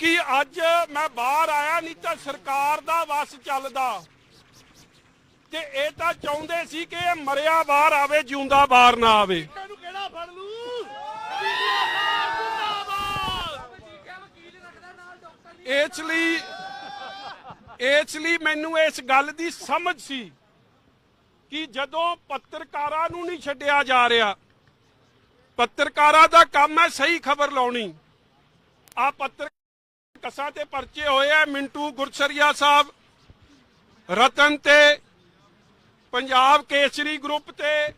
ਕਿ ਅੱਜ ਮੈਂ ਬਾਹਰ ਆਇਆ ਨਹੀਂ ਤਾਂ ਸਰਕਾਰ ਦਾ ਵਸ ਚੱਲਦਾ। ਤੇ ਇਹ ਤਾਂ ਚਾਹੁੰਦੇ ਸੀ ਕਿ ਇਹ ਮਰਿਆ ਬਾਹਰ ਆਵੇ ਜਿਉਂਦਾ ਬਾਹਰ ਨਾ ਆਵੇ। ਇਹਨੂੰ ਕਿਹੜਾ ਫੜ ਲੂ? ਇਸ ਲਈ ਇਸ ਲਈ ਮੈਨੂੰ ਇਸ ਗੱਲ ਦੀ ਸਮਝ ਸੀ ਕਿ ਜਦੋਂ ਪੱਤਰਕਾਰਾਂ ਨੂੰ ਨਹੀਂ ਛੱਡਿਆ ਜਾ ਰਿਹਾ ਪੱਤਰਕਾਰਾਂ ਦਾ ਕੰਮ ਹੈ ਸਹੀ ਖਬਰ ਲਾਉਣੀ। ਆ ਪੱਤਰ ਕਸਾਂ ਤੇ ਪਰਚੇ ਹੋਏ ਆ ਮਿੰਟੂ ਗੁਰਸਰੀਆ ਸਾਹਿਬ ਰਤਨ ਤੇ ਪੰਜਾਬ ਕੇਸਰੀ ਗਰੁੱਪ ਤੇ।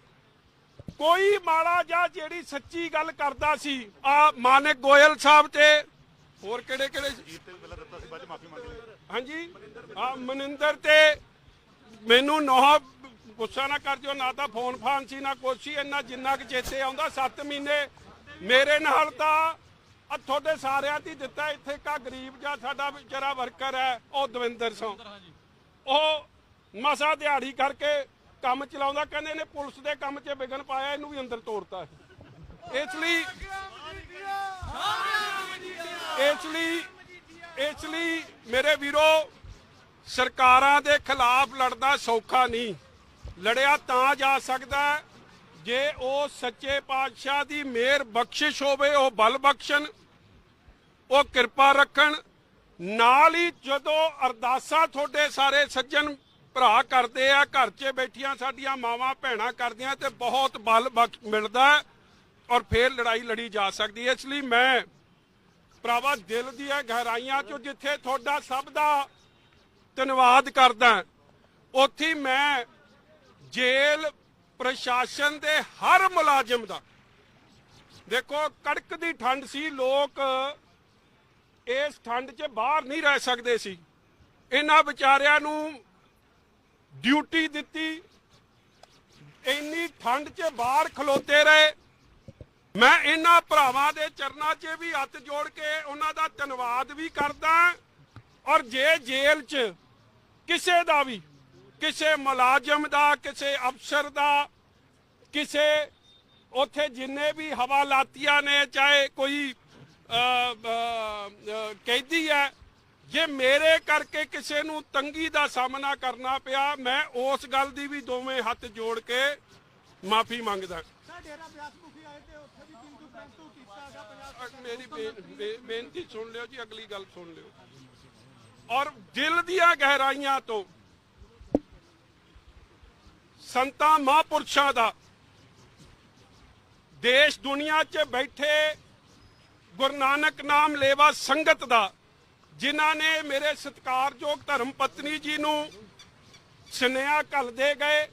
ਕੋਈ ਮਾੜਾ ਜਾਂ ਜਿਹੜੀ ਸੱਚੀ ਗੱਲ ਕਰਦਾ ਸੀ ਆ ਮਾਨਕ ਗੋਇਲ ਸਾਹਿਬ ਤੇ। ਹੋਰ ਕਿਹੜੇ ਕਿਹੜੇ? ਹਾਂਜੀ? ਆ ਮਨਿੰਦਰ ਤੇ। ਮੈਨੂੰ ਨੋਹ ਗੁੱਸਾ ਨਾ ਕਰ ਜਿਓ ਨਾ ਤਾਂ ਫੋਨ ਫਾਨ ਸੀ ਨਾ ਕੁਛ ਸੀ ਇੰਨਾ ਜਿੰਨਾ ਕਿ ਚੇਤੇ ਆਉਂਦਾ 7 ਮਹੀਨੇ ਮੇਰੇ ਨਾਲ ਤਾਂ ਆ ਤੁਹਾਡੇ ਸਾਰਿਆਂ ਦੀ ਦਿੱਤਾ ਇੱਥੇ ਕਾ ਗਰੀਬ ਜਾਂ ਸਾਡਾ ਵਿਚਾਰਾ ਵਰਕਰ ਹੈ ਉਹ ਦਵਿੰਦਰ ਸਿੰਘ। ਉਹ ਮਸਾ ਦਿਹਾੜੀ ਕਰਕੇ ਕੰਮ ਚਲਾਉਂਦਾ ਕਹਿੰਦੇ ਨੇ ਪੁਲਿਸ ਦੇ ਕੰਮ 'ਚ ਵਿਗਨ ਪਾਇਆ ਇਹਨੂੰ ਵੀ ਅੰਦਰ ਤੋੜਤਾ ਇਸ ਲਈ ਇਸ ਲਈ ਇਸ ਲਈ ਮੇਰੇ ਵੀਰੋ ਸਰਕਾਰਾਂ ਦੇ ਖਿਲਾਫ ਲੜਨਾ ਸੌਖਾ ਨਹੀਂ। ਲੜਿਆ ਤਾਂ ਜਾ ਸਕਦਾ ਜੇ ਉਹ ਸੱਚੇ ਪਾਤਸ਼ਾਹ ਦੀ ਮਿਹਰ ਬਖਸ਼ਿਸ਼ ਹੋਵੇ ਉਹ ਬਲ ਬਖਸ਼ਣ। ਉਹ ਕਿਰਪਾ ਰੱਖਣ। ਨਾਲ ਹੀ ਜਦੋਂ ਅਰਦਾਸਾਂ ਤੁਹਾਡੇ ਸਾਰੇ ਸੱਜਣ ਭਰਾ ਕਰਦੇ ਆ, ਘਰ 'ਚ ਬੈਠੀਆਂ ਸਾਡੀਆਂ ਮਾਵਾਂ ਭੈਣਾਂ ਕਰਦੀਆਂ ਤੇ ਬਹੁਤ ਬਲ ਬਖਸ਼ ਮਿਲਦਾ ਔਰ ਫੇਰ ਲੜਾਈ ਲੜੀ ਜਾ ਸਕਦੀ ਹੈ। ਇਸ ਲਈ ਮੈਂ ਭਰਾਵਾ ਦਿਲ ਦੀਆਂ ਗਹਿਰਾਈਆਂ 'ਚੋਂ ਜਿੱਥੇ ਤੁਹਾਡਾ ਸਭ ਦਾ ਧੰਨਵਾਦ ਕਰਦਾ ਉੱਥੇ ਮੈਂ ਜੇਲ੍ਹ ਪ੍ਰਸ਼ਾਸਨ ਦੇ ਹਰ ਮੁਲਾਜ਼ਮ ਦਾ। ਦੇਖੋ, ਕੜਕ ਦੀ ਠੰਡ ਸੀ, ਲੋਕ ਇਸ ਠੰਡ 'ਚ ਬਾਹਰ ਨਹੀਂ ਰਹਿ ਸਕਦੇ ਸੀ। ਇਹਨਾਂ ਵਿਚਾਰਿਆਂ ਨੂੰ ਡਿਊਟੀ ਦਿੱਤੀ। ਇੰਨੀ ਠੰਡ 'ਚ ਬਾਹਰ ਖਲੋਤੇ ਰਹੇ। ਮੈਂ ਇਹਨਾਂ ਭਰਾਵਾਂ ਦੇ ਚਰਨਾਂ 'ਚ ਵੀ ਹੱਥ ਜੋੜ ਕੇ ਉਹਨਾਂ ਦਾ ਧੰਨਵਾਦ ਵੀ ਕਰਦਾ ਔਰ ਜੇ ਜੇਲ੍ਹ 'ਚ ਕਿਸੇ ਦਾ ਵੀ, ਕਿਸੇ ਮੁਲਾਜ਼ਮ ਦਾ, ਕਿਸੇ ਅਫਸਰ ਦਾ, ਕਿਸੇ ਉਥੇ ਜਿੰਨੇ ਵੀ ਹਵਾਲਾਤੀਆਂ ਨੇ, ਚਾਹੇ ਕੋਈ ਕੈਦੀ ਹੈ ਜੇ ਮੇਰੇ ਕਰਕੇ ਕਿਸੇ ਨੂੰ ਤੰਗੀ ਦਾ ਸਾਹਮਣਾ ਕਰਨਾ ਪਿਆ ਮੈਂ ਉਸ ਗੱਲ ਦੀ ਵੀ ਦੋਵੇਂ ਹੱਥ ਜੋੜ ਕੇ ਮਾਫੀ ਮੰਗਦਾ। ਮੇਰੀ ਬੇਨਤੀ ਸੁਣ ਲਿਓ ਜੀ ਅਗਲੀ ਗੱਲ ਸੁਣ ਲਿਓ। ਔਰ ਦਿਲ ਦੀਆਂ ਗਹਿਰਾਈਆਂ ਤੋਂ ਸੰਤਾਂ ਮਹਾਂਪੁਰਸ਼ਾਂ ਦਾ ਦੇਸ਼ ਦੁਨੀਆ 'ਚ ਬੈਠੇ ਗੁਰੂ ਨਾਨਕ ਨਾਮ ਲੇਵਾ ਸੰਗਤ ਦਾ, ਜਿਨ੍ਹਾਂ ਨੇ ਮੇਰੇ ਸਤਿਕਾਰਯੋਗ ਧਰਮ ਪਤਨੀ ਜੀ ਨੂੰ ਸੁਨੇਹਾ ਘੱਲਦੇ ਗਏ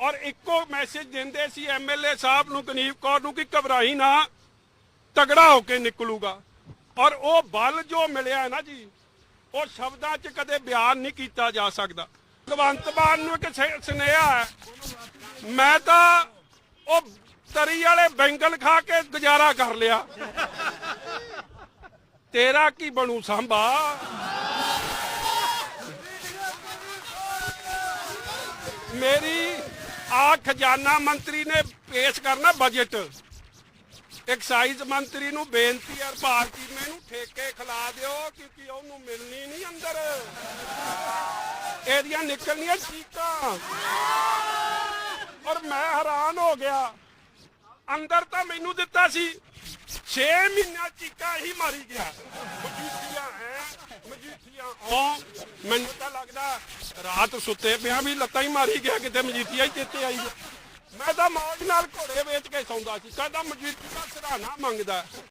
ਔਰ ਇੱਕੋ ਮੈਸੇਜ ਦਿੰਦੇ ਸੀ ਐਮਐਲਏ ਸਾਹਿਬ ਨੂੰ ਕਨੀਪ ਕੌਰ ਨੂੰ ਕਿ ਘਬਰਾਈ ਨਾ, ਤਗੜਾ ਹੋ ਕੇ ਨਿਕਲੂਗਾ। ਔਰ ਉਹ ਬਲ ਜੋ ਮਿਲਿਆ ਨਾ ਜੀ, ਉਹ ਸ਼ਬਦਾਂ 'ਚ ਕਦੇ ਬਿਆਨ ਨਹੀਂ ਕੀਤਾ ਜਾ ਸਕਦਾ। ਭਗਵੰਤ ਮਾਨ ਨੂੰ ਇੱਕ ਸੁਨੇਹਾ ਹੈ, ਮੈਂ ਤਾਂ ਉਹ ਤਰੀ ਵਾਲੇ ਬੈਂਗਲ ਖਾ ਕੇ ਗੁਜ਼ਾਰਾ ਕਰ ਲਿਆ। ਤੇਰਾ ਕੀ ਬਣੂ ਸਾਂਭਾ? ਮੇਰੀ, ਆ ਖਜ਼ਾਨਾ ਮੰਤਰੀ ਨੇ ਪੇਸ਼ ਕਰਨਾ ਬਜਟ ਐਕਸਾਈਜ਼ ਮੰਤਰੀ ਨੂੰ ਬੇਨਤੀ ਹੈ ਭਾਰਤੀ ਮੈਨੂੰ ਠੇਕੇ ਖਿਲਾ ਦਿਓ, ਕਿਉਂਕਿ ਉਹਨੂੰ ਮਿਲਣੀ ਨਹੀਂ ਅੰਦਰ। ਇਹਦੀਆਂ ਨਿਕਲਣੀਆਂ ਚੀਕਾਂ। ਔਰ ਮੈਂ ਹੈਰਾਨ ਹੋ ਗਿਆ। ਅੰਦਰ ਤਾਂ ਮੈਨੂੰ ਦਿੱਤਾ ਸੀ। 6 ਮਹੀਨਾ ਚੀਕਾਂ ਹੀ ਮਾਰੀ ਗਿਆ। ਮਜੀਠੀਆ ਹੈ, ਮਜੀਠੀਆਂ ਉਹ ਮੈਨੂੰ ਤਾਂ ਲੱਗਦਾ ਰਾਤ ਸੁੱਤੇ ਪਿਆ ਵੀ ਲੱਤਾਂ ਹੀ ਮਾਰੀ ਗਿਆ, ਕਿਤੇ ਮਜੀਠੀਆ ਹੀ ਚੇਤੇ ਆਈ। ਮੈਂ ਤਾਂ ਮੌਜ ਨਾਲ ਘੋੜੇ ਵੇਚ ਕੇ ਸੌਂਦਾ ਸੀ। ਕਹਿੰਦਾ ਮਜੀਠੀਆ ਦਾ ਮੰਗਦਾ।